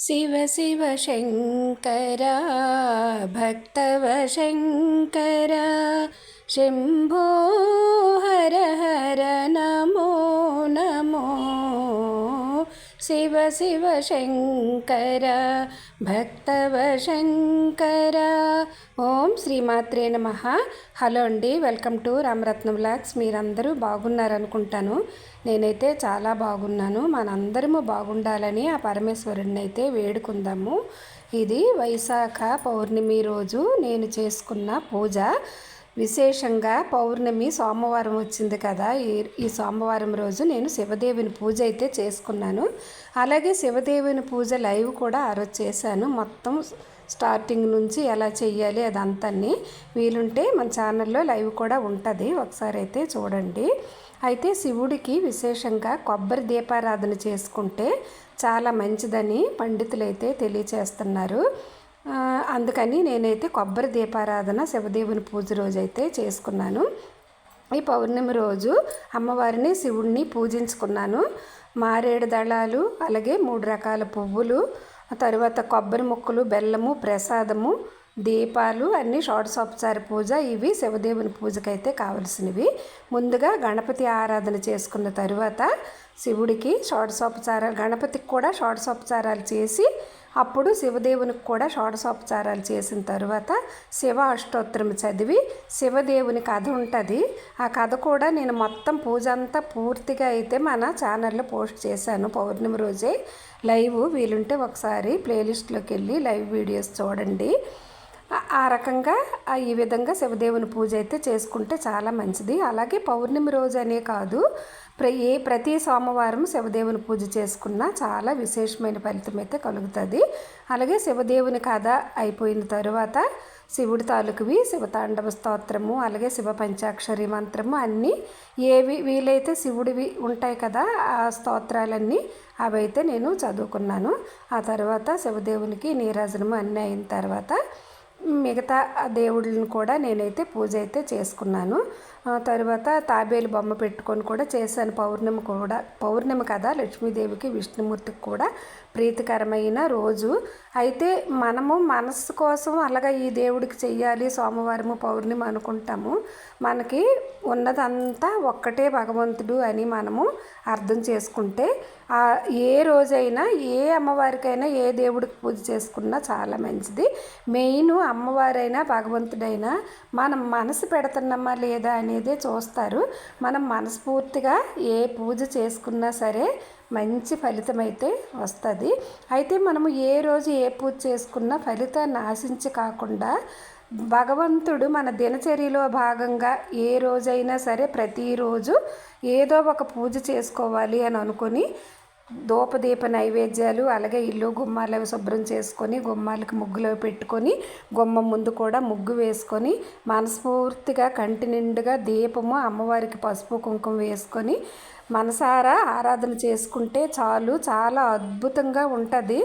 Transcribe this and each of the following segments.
शिव शिव शङ्कर भक्तव शम्भो हर हर नमो नमो। శివ శివ శంకర భక్తవ శంకర ఓం శ్రీమాత్రే నమ హలో అండి వెల్కమ్ టు రామరత్నం బ్లాగ్స్ మీరందరూ బాగున్నారనుకుంటాను. నేనైతే చాలా బాగున్నాను. మనందరము బాగుండాలని ఆ పరమేశ్వరుడిని అయితే వేడుకుందాము. ఇది వైశాఖ పౌర్ణమి రోజు నేను చేసుకున్న పూజ. విశేషంగా పౌర్ణమి సోమవారం వచ్చింది కదా. ఈ ఈ సోమవారం రోజు నేను శివదేవుని పూజ అయితే చేసుకున్నాను. అలాగే శివదేవుని పూజ లైవ్ కూడా ఆ రోజు చేశాను. మొత్తం స్టార్టింగ్ నుంచి ఎలా చెయ్యాలి అదంతా వీలుంటే మన ఛానల్లో లైవ్ కూడా ఉంటుంది. ఒకసారి అయితే చూడండి. అయితే శివుడికి విశేషంగా కొబ్బరి దీపారాధన చేసుకుంటే చాలా మంచిదని పండితులైతే తెలియచేస్తున్నారు. అందుకని నేనైతే కొబ్బరి దీపారాధన శివదేవుని పూజ రోజైతే చేసుకున్నాను. ఈ పౌర్ణమి రోజు అమ్మవారిని శివుడిని పూజించుకున్నాను. మారేడు దళాలు అలాగే మూడు రకాల పువ్వులు తర్వాత కొబ్బరి ముక్కలు బెల్లము ప్రసాదము దీపాలు అన్నీ షోడశోపచార పూజ ఇవి శివదేవుని పూజకైతే కావలసినవి. ముందుగా గణపతి ఆరాధన చేసుకున్న తరువాత శివుడికి షోడశోపచారాలు గణపతికి కూడా షోడశోపచారాలు చేసి అప్పుడు శివదేవునికి కూడా షోడశోపచారాలు చేసిన తర్వాత శివ అష్టోత్తరం చదివి శివదేవుని కథ ఉంటుంది. ఆ కథ కూడా నేను మొత్తం పూజ అంతా పూర్తిగా అయితే మన ఛానల్లో పోస్ట్ చేశాను పౌర్ణమి రోజే. లైవ్ వీలుంటే ఒకసారి ప్లేలిస్ట్లోకి వెళ్ళి లైవ్ వీడియోస్ చూడండి. ఆ రకంగా ఈ విధంగా శివదేవుని పూజ అయితే చేసుకుంటే చాలా మంచిది. అలాగే పౌర్ణమి రోజు అనే కాదు ప్ర ఏ ప్రతి సోమవారం శివదేవుని పూజ చేసుకున్నా చాలా విశేషమైన ఫలితం అయితే కలుగుతుంది. అలాగే శివదేవుని కథ అయిపోయిన తరువాత శివుడి తాలూకువి శివతాండవ స్తోత్రము అలాగే శివ పంచాక్షరి మంత్రము అన్నీ ఏవి వీలైతే శివుడివి ఉంటాయి కదా ఆ స్తోత్రాలన్నీ అవి అయితే నేను చదువుకున్నాను. ఆ తర్వాత శివదేవునికి నీరాజనము అన్నీ అయిన తర్వాత మిగతా దేవుళ్ళని కూడా నేనైతే పూజ అయితే చేసుకున్నాను. తర్వాత తాబేలు బొమ్మ పెట్టుకొని కూడా చేశాను. పౌర్ణమి కూడా పౌర్ణమి కదా లక్ష్మీదేవికి విష్ణుమూర్తికి కూడా ప్రీతికరమైన రోజు. అయితే మనము మనస్సు కోసం అలాగా ఈ దేవుడికి చెయ్యాలి సోమవారము పౌర్ణమి అనుకుంటాము. మనకి ఉన్నదంతా ఒక్కటే భగవంతుడు అని మనము అర్థం చేసుకుంటే ఏ రోజైనా ఏ అమ్మవారికైనా ఏ దేవుడికి పూజ చేసుకున్నా చాలా మంచిది. మెయిన్ అమ్మవారైనా భగవంతుడైనా మనం మనసు పెడుతున్నామా లేదా అనేదే చూస్తారు. మనం మనస్ఫూర్తిగా ఏ పూజ చేసుకున్నా సరే మంచి ఫలితం అయితే వస్తుంది. అయితే మనము ఏ రోజు ఏ పూజ చేసుకున్నా ఫలితాన్ని ఆశించి కాకుండా భగవంతుడు మన దినచర్యలో భాగంగా ఏ రోజైనా సరే ప్రతిరోజు ఏదో ఒక పూజ చేసుకోవాలి అని అనుకొని దూపదీప నైవేద్యాలు అలాగే ఇల్లు గుమ్మాలు అవి శుభ్రం చేసుకొని గుమ్మాలకి ముగ్గులు పెట్టుకొని గుమ్మం ముందు కూడా ముగ్గు వేసుకొని మనస్ఫూర్తిగా కంటి నిండుగా దీపము అమ్మవారికి పసుపు కుంకుమ వేసుకొని మనసారా ఆరాధన చేసుకుంటే చాలు. చాలా అద్భుతంగా ఉంటుంది.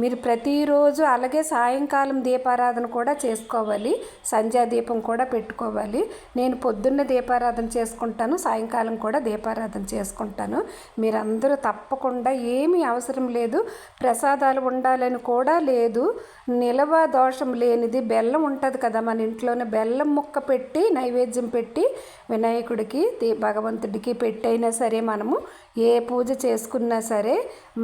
మీరు ప్రతిరోజు అలాగే సాయంకాలం దీపారాధన కూడా చేసుకోవాలి. సంధ్యా దీపం కూడా పెట్టుకోవాలి. నేను పొద్దున్న దీపారాధన చేసుకుంటాను సాయంకాలం కూడా దీపారాధన చేసుకుంటాను. మీరందరూ తప్పకుండా ఏమీ అవసరం లేదు. ప్రసాదాలు ఉండాలని కూడా లేదు. నిలవ దోషం లేనిది బెల్లం ఉంటుంది కదా మన ఇంట్లోనే. బెల్లం ముక్క పెట్టి నైవేద్యం పెట్టి వినాయకుడికి భగవంతుడికి పెట్టైనా సరే మనము ఏ పూజ చేసుకున్నా సరే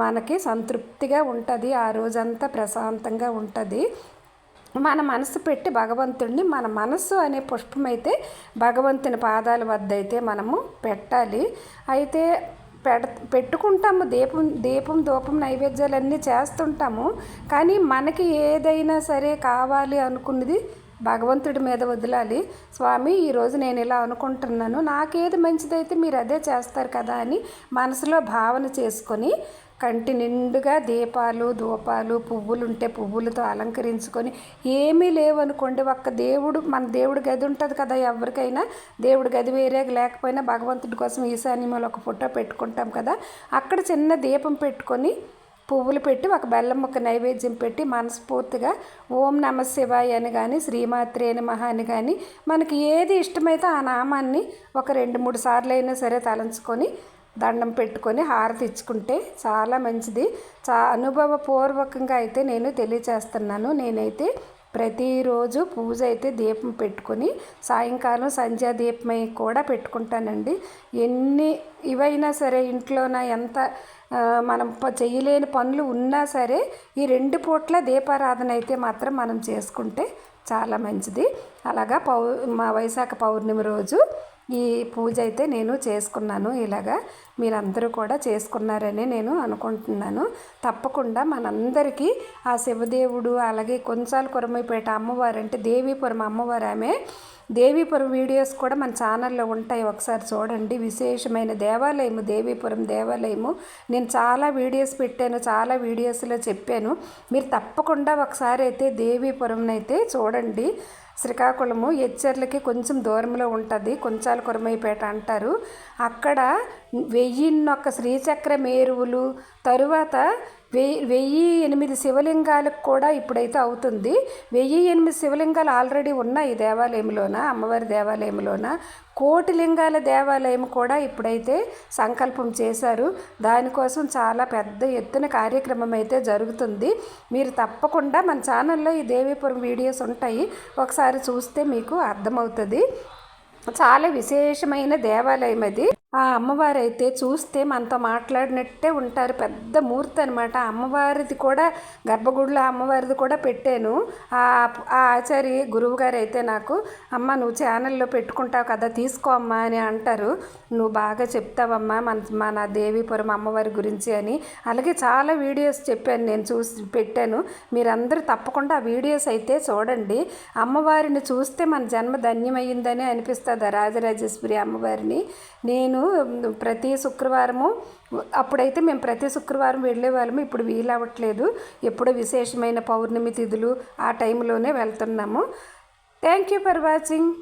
మనకి సంతృప్తిగా ఉంటుంది ఆ రోజంతా ప్రశాంతంగా ఉంటుంది. మన మనసు పెట్టి భగవంతుడిని మన మనస్సు అనే పుష్పమైతే భగవంతుని పాదాల వద్ద అయితే మనము పెట్టాలి. అయితే పెడ పెట్టుకుంటాము దీపం దీపం ధూపం నైవేద్యాలన్నీ చేస్తుంటాము. కానీ మనకి ఏదైనా సరే కావాలి అనుకున్నది భగవంతుడి మీద వదిలాలి. స్వామి ఈరోజు నేను ఇలా అనుకుంటున్నాను. నాకేది మంచిదైతే మీరు అదే చేస్తారు కదా అని మనసులో భావన చేసుకొని కంటి నిండుగా దీపాలు ధూపాలు పువ్వులు ఉంటే పువ్వులతో అలంకరించుకొని ఏమీ లేవనుకోండి ఒక్క దేవుడు మన దేవుడి గది ఉంటుంది కదా ఎవరికైనా దేవుడి గది వేరే లేకపోయినా భగవంతుడి కోసం ఈశాన్యంలో ఒక ఫోటో పెట్టుకుంటాం కదా అక్కడ చిన్న దీపం పెట్టుకొని పువ్వులు పెట్టి ఒక బెల్లం ముక్క నైవేద్యం పెట్టి మనస్ఫూర్తిగా ఓం నమ శివాయ అని కానీ శ్రీమాత్రే నమః అని కానీ మనకి ఏది ఇష్టమైతే ఆ నామాన్ని ఒక రెండు మూడు సార్లు అయినా సరే తలంచుకొని దండం పెట్టుకొని హారతి ఇచ్చుకుంటే చాలా మంచిది. చా అనుభవపూర్వకంగా అయితే నేను తెలియచేస్తున్నాను. నేనైతే ప్రతిరోజు పూజ అయితే దీపం పెట్టుకొని సాయంకాలం సంధ్యా దీపమై కూడా పెట్టుకుంటానండి. ఎన్ని ఇవైనా సరే ఇంట్లోన ఎంత మనం చేయలేని పనులు ఉన్నా సరే ఈ రెండు పూట్ల దీపారాధన అయితే మాత్రం మనం చేసుకుంటే చాలా మంచిది. అలాగా పౌ మా వైశాఖ పౌర్ణమి రోజు ఈ పూజ అయితే నేను చేసుకున్నాను. ఇలాగా మీరందరూ కూడా చేసుకున్నారని నేను అనుకుంటున్నాను. తప్పకుండా మనందరికీ ఆ శివదేవుడు అలాగే కొంచాల కురమైపేట అమ్మవారు అంటే దేవీపురం అమ్మవారు ఆమె దేవీపురం వీడియోస్ కూడా మన ఛానల్లో ఉంటాయి. ఒకసారి చూడండి. విశేషమైన దేవాలయము దేవీపురం దేవాలయము. నేను చాలా వీడియోస్ పెట్టాను చాలా వీడియోస్లో చెప్పాను. మీరు తప్పకుండా ఒకసారి అయితే దేవీపురం అయితే చూడండి. శ్రీకాకుళము ఎచ్చర్లకి కొంచెం దూరంలో ఉంటుంది. కొంచాల కురమైపేట అంటారు. అక్కడ వెయ్యిన్నొక్క శ్రీచక్ర మేరువులు తరువాత వెయ్యి వెయ్యి ఎనిమిది శివలింగాలకు కూడా ఇప్పుడైతే అవుతుంది. వెయ్యి ఎనిమిది శివలింగాలు ఆల్రెడీ ఉన్నాయి దేవాలయంలోన అమ్మవారి దేవాలయంలోన? కోటి లింగాల దేవాలయం కూడా ఇప్పుడైతే సంకల్పం చేశారు. దానికోసం చాలా పెద్ద ఎత్తున కార్యక్రమం అయితే జరుగుతుంది. మీరు తప్పకుండా మన ఛానల్లో ఈ దేవీపురం వీడియోస్ ఉంటాయి. ఒకసారి చూస్తే మీకు అర్థమవుతుంది. చాలా విశేషమైన దేవాలయం అది. ఆ అమ్మవారు అయితే చూస్తే మనతో మాట్లాడినట్టే ఉంటారు. పెద్ద మూర్తి అనమాట అమ్మవారిది కూడా గర్భగుడిలో అమ్మవారిది కూడా పెట్టాను. ఆ ఆచారి గురువు గారు అయితే నాకు అమ్మ నువ్వు ఛానల్లో పెట్టుకుంటావు కదా తీసుకో అమ్మా అని అంటారు. నువ్వు బాగా చెప్తావమ్మా మన మన దేవీపురం అమ్మవారి గురించి అని. అలాగే చాలా వీడియోస్ చెప్పాను నేను చూసి పెట్టాను. మీరందరూ తప్పకుండా ఆ వీడియోస్ అయితే చూడండి. అమ్మవారిని చూస్తే మన జన్మ ధన్యమైందని అనిపిస్తుంది ఆ రాజరాజేశ్వరి అమ్మవారిని. నేను ప్రతి శుక్రవారము అప్పుడైతే మేము ప్రతి శుక్రవారం వెళ్ళే వాళ్ళము. ఇప్పుడు వీలవ్వట్లేదు ఎప్పుడో విశేషమైన పౌర్ణమి తిథులు ఆ టైంలోనే వెళ్తున్నాము. Thank you for watching